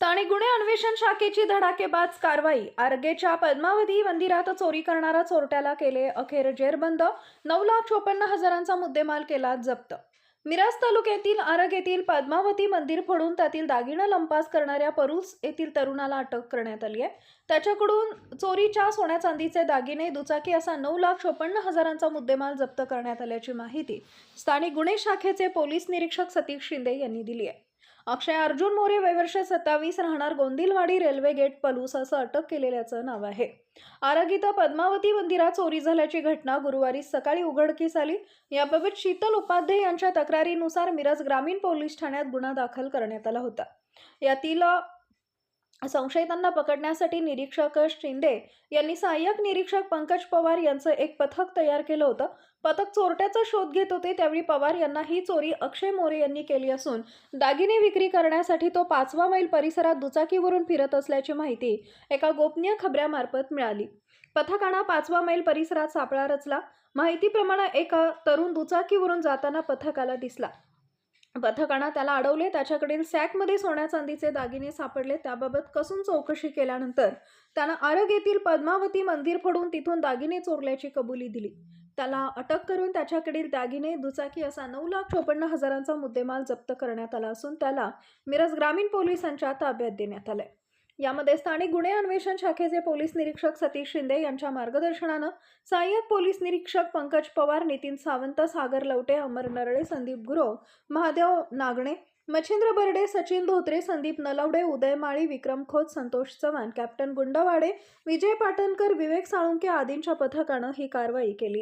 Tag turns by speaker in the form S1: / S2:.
S1: स्थानिक गुन्हे अन्वेषण शाखेची धडाकेबाज कारवाई. आर्गेच्या पद्मावती मंदिरात चोरी करणारा चोरट्याला केले अखेर जेरबंद. नऊ लाख चोपन्न हजारांचा मुद्देमाल केला जप्त. मिराज तालुक्यातील आरग येथील पद्मावती मंदिर फोडून त्यातील दागिनं लंपास करणाऱ्या परूस येथील तरुणाला अटक करण्यात आली आहे. त्याच्याकडून चोरीच्या सोन्या चांदीचे दागिने दुचाकी असा नऊ लाख चोपन्न हजारांचा मुद्देमाल जप्त करण्यात आल्याची माहिती स्थानिक गुन्हे शाखेचे पोलीस निरीक्षक सतीश शिंदे यांनी दिली आहे. अक्षय अर्जुन मोरे वयवर्ष सत्तावीस राहणार गोंदिलवाडी रेल्वे गेट पलूस असं अटक केलेल्याचं नाव आहे. आरग पद्मावती मंदिरात चोरी झाल्याची घटना गुरुवारी सकाळी उघडकीस आली. याबाबत शीतल उपाध्ये यांच्या तक्रारीनुसार मिरज ग्रामीण पोलीस ठाण्यात गुन्हा दाखल करण्यात आला होता. यातील संशयितांना पकडण्यासाठी निरीक्षक शिंदे यांनी सहाय्यक निरीक्षक पंकज पवार यांचं एक पथक तयार केलं होतं. पथक चोरट्याचा शोध घेत होते त्यावेळी पवार यांना ही चोरी अक्षय मोरे यांनी केली असून दागिने विक्री करण्यासाठी तो पाचवा मैल परिसरात दुचाकीवरून फिरत असल्याची माहिती एका गोपनीय खबऱ्यामार्फत मिळाली. पथकानं पाचवा मैल परिसरात सापळा रचला. माहितीप्रमाणे एका तरुण दुचाकीवरून जाताना पथकाला दिसला. पथकानं त्याला अडवले त्याच्याकडील सॅकमध्ये सोन्या चांदीचे दागिने सापडले. त्याबाबत कसून चौकशी केल्यानंतर त्यानं आरग येथील पद्मावती मंदिर फोडून तिथून दागिने चोरल्याची कबुली दिली. त्याला अटक करून त्याच्याकडील दागिने दुचाकी असा नऊ लाख चोपन्न हजारांचा मुद्देमाल जप्त करण्यात आला असून त्याला मिरज ग्रामीण पोलिसांच्या ताब्यात देण्यात आलाय. यामध्ये स्थानिक गुन्हे अन्वेषण शाखेचे पोलीस निरीक्षक सतीश शिंदे यांच्या मार्गदर्शनानं सहाय्यक पोलीस निरीक्षक पंकज पवार नितीन सावंत सागर लवटे अमर नरळे संदीप गुरव महादेव नागणे मच्छिंद्र बर्डे सचिन धोत्रे संदीप नलवडे उदय माळी विक्रम खोत संतोष चव्हाण कॅप्टन गुंडवाडे विजय पाटणकर विवेक साळुंके आदींच्या पथकानं ही कारवाई केली.